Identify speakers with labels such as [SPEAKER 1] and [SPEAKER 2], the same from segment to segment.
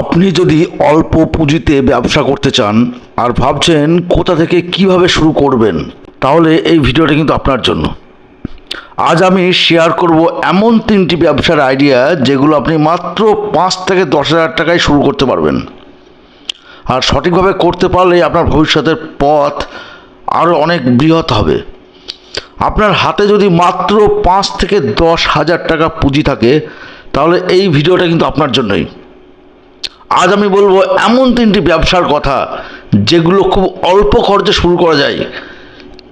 [SPEAKER 1] আপনি যদি অল্প পুঁজিতে ব্যবসা করতে চান আর ভাবছেন কোথা থেকে কীভাবে শুরু করবেন, তাহলে এই ভিডিওটা কিন্তু আপনার জন্য। আজ আমি শেয়ার করব এমন তিনটি ব্যবসার আইডিয়া যেগুলো আপনি মাত্র পাঁচ থেকে দশ হাজার টাকায় শুরু করতে পারবেন। আর সঠিকভাবে করতে পারলে আপনার ভবিষ্যতের পথ আরও অনেক বৃহৎ হবে। আপনার হাতে যদি মাত্র পাঁচ থেকে দশ হাজার টাকা পুঁজি থাকে, তাহলে এই ভিডিওটা কিন্তু আপনার জন্যই। আজ আমি বলব, এমন তিনটি ব্যবসার কথা যেগুলো খুব অল্প খরচে শুরু করা যায়,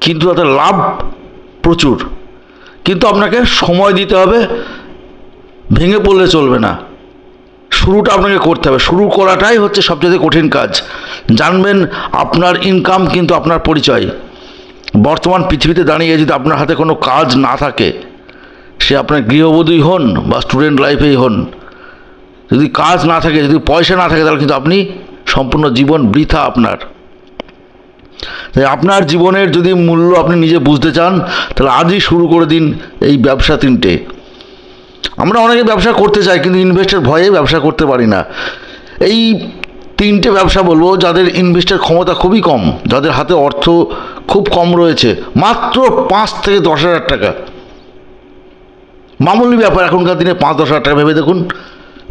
[SPEAKER 1] কিন্তু তাতে লাভ প্রচুর। কিন্তু আপনাকে সময় দিতে হবে, ভেঙে পড়লে চলবে না। শুরুটা আপনাকে করতে হবে। শুরু করাটাই হচ্ছে সবচেয়ে কঠিন কাজ। জানবেন, আপনার ইনকাম কিন্তু আপনার পরিচয়। বর্তমান পৃথিবীতে দাঁড়িয়ে যদি আপনার হাতে কোনো কাজ না থাকে, সে আপনার গৃহবধূই হন বা স্টুডেন্ট লাইফেই হন যদি কাজ না থাকে, যদি পয়সা না থাকে, তাহলে কিন্তু আপনি সম্পূর্ণ জীবন বৃথা আপনার। তাই আপনার জীবনের যদি মূল্য আপনি নিজে বুঝতে চান, তাহলে আজই শুরু করে দিন এই ব্যবসা তিনটে। আমরা অনেকে ব্যবসা করতে চাই, কিন্তু ইনভেস্টের ভয়ে ব্যবসা করতে পারি না। এই তিনটে ব্যবসা বলব, যাদের ইনভেস্টের ক্ষমতা খুবই কম, যাদের হাতে অর্থ খুব কম রয়েছে, মাত্র পাঁচ থেকে দশ হাজার টাকা। মামুলি ব্যাপার এখনকার দিনে পাঁচ দশ হাজার টাকা ভেবে দেখুন।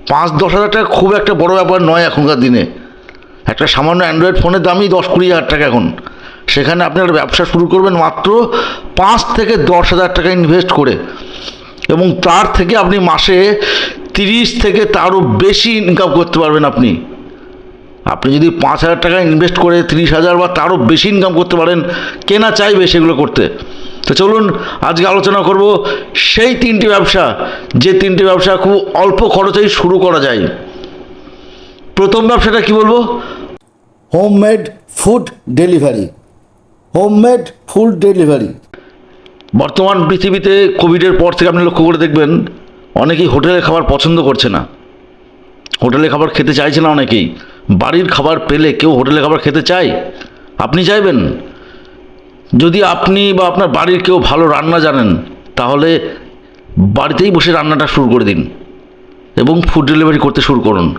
[SPEAKER 1] পাঁচ, দশ হাজার টাকা খুব একটা বড় ব্যাপার নয় এখনকার দিনে। একটা সামান্য অ্যান্ড্রয়েড ফোনের দামই দশ কুড়ি হাজার টাকা এখন। সেখানে আপনি একটা ব্যবসা শুরু করবেন মাত্র পাঁচ থেকে দশ হাজার টাকা ইনভেস্ট করে। এবং তার থেকে আপনি মাসে তিরিশ থেকে তারও বেশি ইনকাম করতে পারবেন আপনি। আপনি যদি পাঁচ হাজার টাকা ইনভেস্ট করে তিরিশ হাজার বা তারও বেশি ইনকাম করতে পারেন, কেনা চাইবে সেগুলো করতে। তো চলুন আজকে আলোচনা করব সেই তিনটি ব্যবসা যে তিনটি ব্যবসা খুব অল্প খরচেই শুরু করা যায়। প্রথম ব্যবসাটা কি বলব?
[SPEAKER 2] Homemade food delivery. Homemade food delivery.
[SPEAKER 1] বর্তমান পৃথিবীতে কোভিডের পর থেকে আপনি লক্ষ্য করে দেখবেন অনেকেই হোটেলে খাবার পছন্দ করছে না। হোটেলে খাবার খেতে চাইছে না অনেকেই। বাড়ির খাবার পেলে কেউ হোটেলে খাবার খেতে চায়? আপনি চাইবেন? যদি আপনি বা আপনার বাড়ির কেউ ভালো রান্না জানেন, তাহলে বাড়িতেই বসে রান্নাটা শুরু করে দিন এবং ফুড ডেলিভারি করতে শুরু করুন।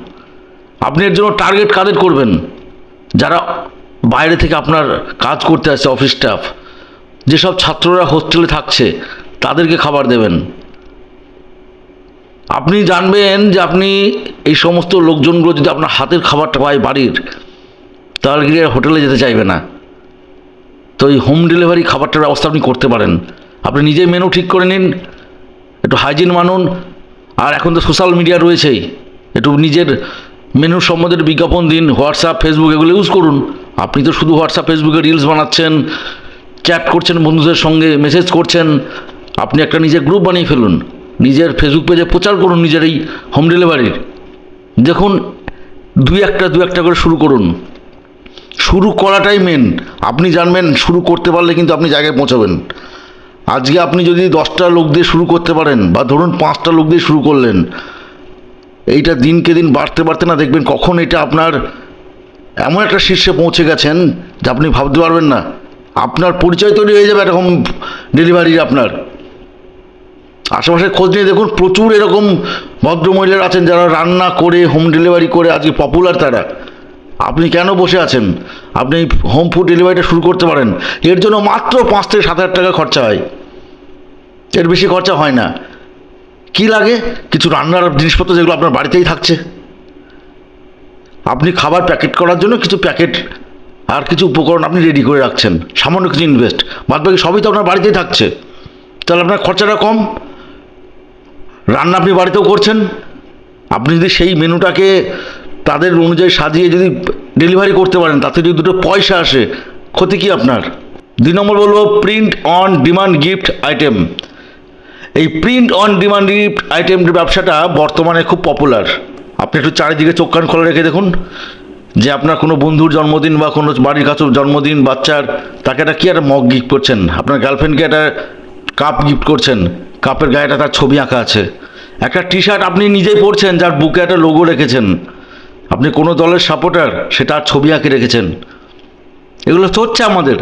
[SPEAKER 1] আপনি এর জন্য টার্গেট কাদের করবেন? যারা বাইরে থেকে আপনার কাজ করতে আসছে অফিস স্টাফ যেসব ছাত্ররা হোস্টেলে থাকছে, তাদেরকে খাবার দেবেন। আপনি জানবেন যে আপনি এই সমস্ত লোকজনগুলো যদি আপনার হাতের খাবারটা পায় বাড়ির, তাহলে গিয়ে হোটেলে যেতে চাইবে না। তো এই হোম ডেলিভারি খাবারটার ব্যবস্থা আপনি করতে পারেন। আপনি নিজেই মেনু ঠিক করে নিন, একটু হাইজিন মানুন, আর এখন তো সোশ্যাল মিডিয়া রয়েছেই। একটু নিজের মেনু সম্বন্ধে বিজ্ঞাপন দিন হোয়াটসঅ্যাপ ফেসবুক এগুলো ইউজ করুন। আপনি তো শুধু হোয়াটসঅ্যাপ ফেসবুকে রিলস বানাচ্ছেন চ্যাট করছেন বন্ধুদের সঙ্গে মেসেজ করছেন, আপনি একটা নিজের গ্রুপ বানিয়ে ফেলুন। নিজের ফেসবুক পেজে প্রচার করুন নিজের এই হোম ডেলিভারির দেখুন, দুই একটা দু একটা করে শুরু করুন। শুরু করাটাই মেন আপনি জানবেন, শুরু করতে পারলে কিন্তু আপনি জায়গায় পৌঁছাবেন। আজকে আপনি যদি দশটা লোক দিয়ে শুরু করতে পারেন, বা ধরুন পাঁচটা লোক দিয়ে শুরু করলেন, এইটা দিনকে দিন বাড়তে বাড়তে না দেখবেন কখন এটা আপনার এমন একটা শীর্ষে পৌঁছে গেছেন যে আপনি ভাবতে পারবেন না। আপনার পরিচয় তৈরি হয়ে যাবে এরকম ডেলিভারির আপনার। আশেপাশে খোঁজ নিয়ে দেখুন, প্রচুর এরকম ভদ্রমহিলারা আছেন যারা রান্না করে হোম ডেলিভারি করে, আজকে পপুলার তারা। আপনি কেন বসে আছেন? আপনি হোম ফুড ডেলিভারিটা শুরু করতে পারেন। এর জন্য মাত্র পাঁচ থেকে সাত হাজার টাকা খরচা হয়। এর বেশি খরচা হয় না। কি লাগে? কিছু রান্নার জিনিসপত্র যেগুলো আপনার বাড়িতেই থাকছে। আপনি খাবার প্যাকেট করার জন্য কিছু প্যাকেট আর কিছু উপকরণ আপনি রেডি করে রাখছেন। সামান্য কিছু ইনভেস্ট বাদ বাকি সবই তো আপনার বাড়িতেই থাকছে। তাহলে আপনার খরচাটা কম। রান্না আপনি বাড়িতেও করছেন। আপনি যদি সেই মেনুটাকে তাদের অনুযায়ী সাজিয়ে যদি ডেলিভারি করতে পারেন, তাতে যদি দুটো পয়সা আসে, ক্ষতি কি আপনার? দুই নম্বর বলব print on demand gift item এই প্রিন্ট অন ডিমান্ড গিফট আইটেমটির ব্যবসাটা বর্তমানে খুব পপুলার আপনি একটু চারিদিকে চোখ কান খোলা রেখে দেখুন, যে আপনার কোনো বন্ধুর জন্মদিন বা কোনো বাড়ির কাছে জন্মদিন, বাচ্চার, তাকে একটা কী একটা মগ গিফট করছেন। আপনার গার্লফ্রেন্ডকে একটা কাপ গিফট করছেন কাপের গায়ে একটা তার ছবি আঁকা আছে। একটা টি শার্ট আপনি নিজেই পরছেন, যার বুকে একটা লোগো রেখেছেন। আপনি কোনো দলের সাপোর্টার সেটা ছবি আঁকে রেখেছেন। এগুলো তো হচ্ছে আমাদের।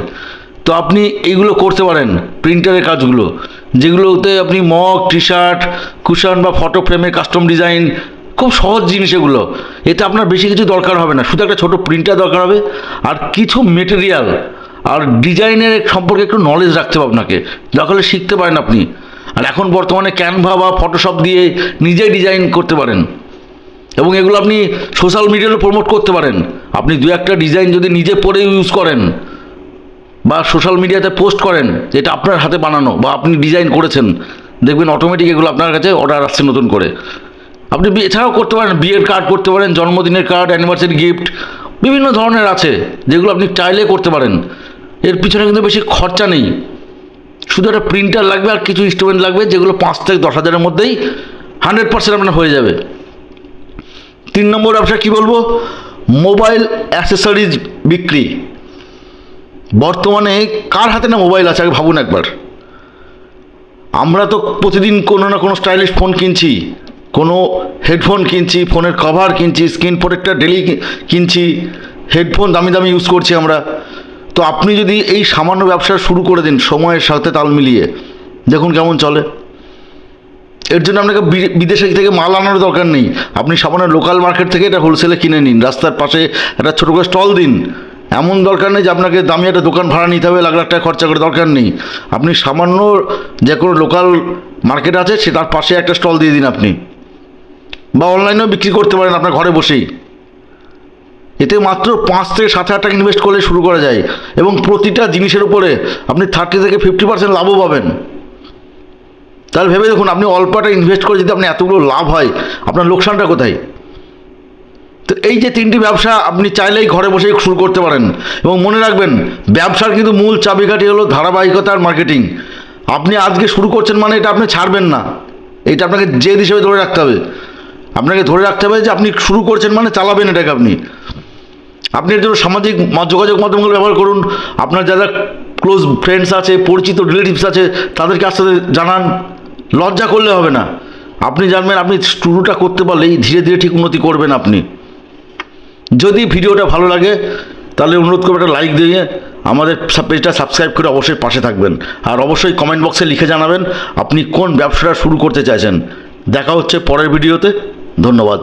[SPEAKER 1] তো আপনি এইগুলো করতে পারেন প্রিন্টারের কাজগুলো। যেগুলোতে আপনি মগ টি শার্ট কুশন বা ফটো ফ্রেমের কাস্টম ডিজাইন খুব সহজ জিনিস এগুলো। এতে আপনার বেশি কিছু দরকার হবে না। শুধু একটা ছোট প্রিন্টার দরকার হবে। আর কিছু মেটেরিয়াল আর ডিজাইনের সম্পর্কে একটু নলেজ রাখতে হবে আপনাকে। দরকার শিখতে পারেন আপনি। আর এখন বর্তমানে ক্যানভা বা ফটোশপ দিয়ে নিজেই ডিজাইন করতে পারেন। এবং এগুলো আপনি সোশ্যাল মিডিয়াতে প্রমোট করতে পারেন। আপনি দু একটা ডিজাইন যদি নিজে পরে ইউজ করেন বা সোশ্যাল মিডিয়াতে পোস্ট করেন, যেটা আপনার হাতে বানানো বা আপনি ডিজাইন করেছেন, দেখবেন অটোমেটিক এগুলো আপনার কাছে অর্ডার আসছে নতুন করে। আপনি এছাড়াও করতে পারেন, বিয়ের কার্ড করতে পারেন, জন্মদিনের কার্ড অ্যানিভার্সারি গিফট বিভিন্ন ধরনের আছে, যেগুলো আপনি চাইলে করতে পারেন। এর পিছনে কিন্তু বেশি খরচা নেই। শুধু একটা প্রিন্টার লাগবে আর কিছু ইনস্ট্রুমেন্ট লাগবে, যেগুলো পাঁচ থেকে দশ হাজারের মধ্যেই হান্ড্রেড পার্সেন্ট আপনার হয়ে যাবে। তিন নম্বর ব্যবসা কী বলব? মোবাইল অ্যাক্সেসরিজ বিক্রি। বর্তমানে কার হাতে না মোবাইল আছে? আগে ভাবুন একবার। আমরা তো প্রতিদিন কোনো না কোনো স্টাইলিশ ফোন কিনছি। কোনো হেডফোন কিনছি, ফোনের কভার কিনছি, স্ক্রিন প্রোটেক্টর, ডেলি কিনছি। হেডফোন দামি দামি ইউজ করছি আমরা। তো আপনি যদি এই সামান্য ব্যবসা শুরু করে দিন, সময়ের সাথে তাল মিলিয়ে। দেখুন কেমন চলে। এর জন্য আপনাকে বিদেশে থেকে মাল আনার দরকার নেই। আপনি সামান্য লোকাল মার্কেট থেকে এটা হোলসেলে কিনে নিন। রাস্তার পাশে একটা ছোটো করে স্টল দিন। এমন দরকার নেই যে আপনাকে দামি একটা দোকান ভাড়া নিতে হবে, লাখ লাখ টাকা খরচা করে দরকার নেই। আপনি সামান্য যে কোনো লোকাল মার্কেট আছে, সে তার পাশে একটা স্টল দিয়ে দিন আপনি। বা অনলাইনেও বিক্রি করতে পারেন আপনার ঘরে বসেই। এতে মাত্র পাঁচ থেকে সাত হাজার টাকা ইনভেস্ট করলে শুরু করা যায়। এবং প্রতিটা জিনিসের উপরে আপনি থার্টি থেকে ফিফটি পার্সেন্ট লাভও পাবেন। তাহলে ভেবে দেখুন, আপনি অল্প একটা ইনভেস্ট করে যদি আপনি এতগুলো লাভ হয়, আপনার লোকসানটা কোথায়? তো এই যে তিনটি ব্যবসা, আপনি চাইলেই ঘরে বসেই শুরু করতে পারেন। এবং মনে রাখবেন, ব্যবসার কিন্তু মূল চাবিকাঠি হলো ধারাবাহিকতা আর মার্কেটিং আপনি আজকে শুরু করছেন মানে এটা আপনি ছাড়বেন না। এটা আপনাকে জেদ হিসেবে ধরে রাখতে হবে। আপনাকে ধরে রাখতে হবে যে আপনি শুরু করছেন মানে চালাবেন এটাকে আপনি। আপনি এর জন্য সামাজিক যোগাযোগ মাধ্যমগুলো ব্যবহার করুন। আপনার যারা ক্লোজ ফ্রেন্ডস আছে, পরিচিত রিলেটিভস আছে, তাদেরকে আস্তে জানান। লজ্জা করলে হবে না। আপনি জানবেন, আপনি শুরুটা করতে পারলেই ধীরে ধীরে ঠিক উন্নতি করবেন আপনি। যদি ভিডিওটা ভালো লাগে, তাহলে অনুরোধ করব একটা লাইক দিয়ে আমাদের পেজটা সাবস্ক্রাইব করে অবশ্যই পাশে থাকবেন। আর অবশ্যই কমেন্ট বক্সে লিখে জানাবেন, আপনি কোন ব্যবসাটা শুরু করতে চাইছেন। দেখা হচ্ছে পরের ভিডিওতে ধন্যবাদ।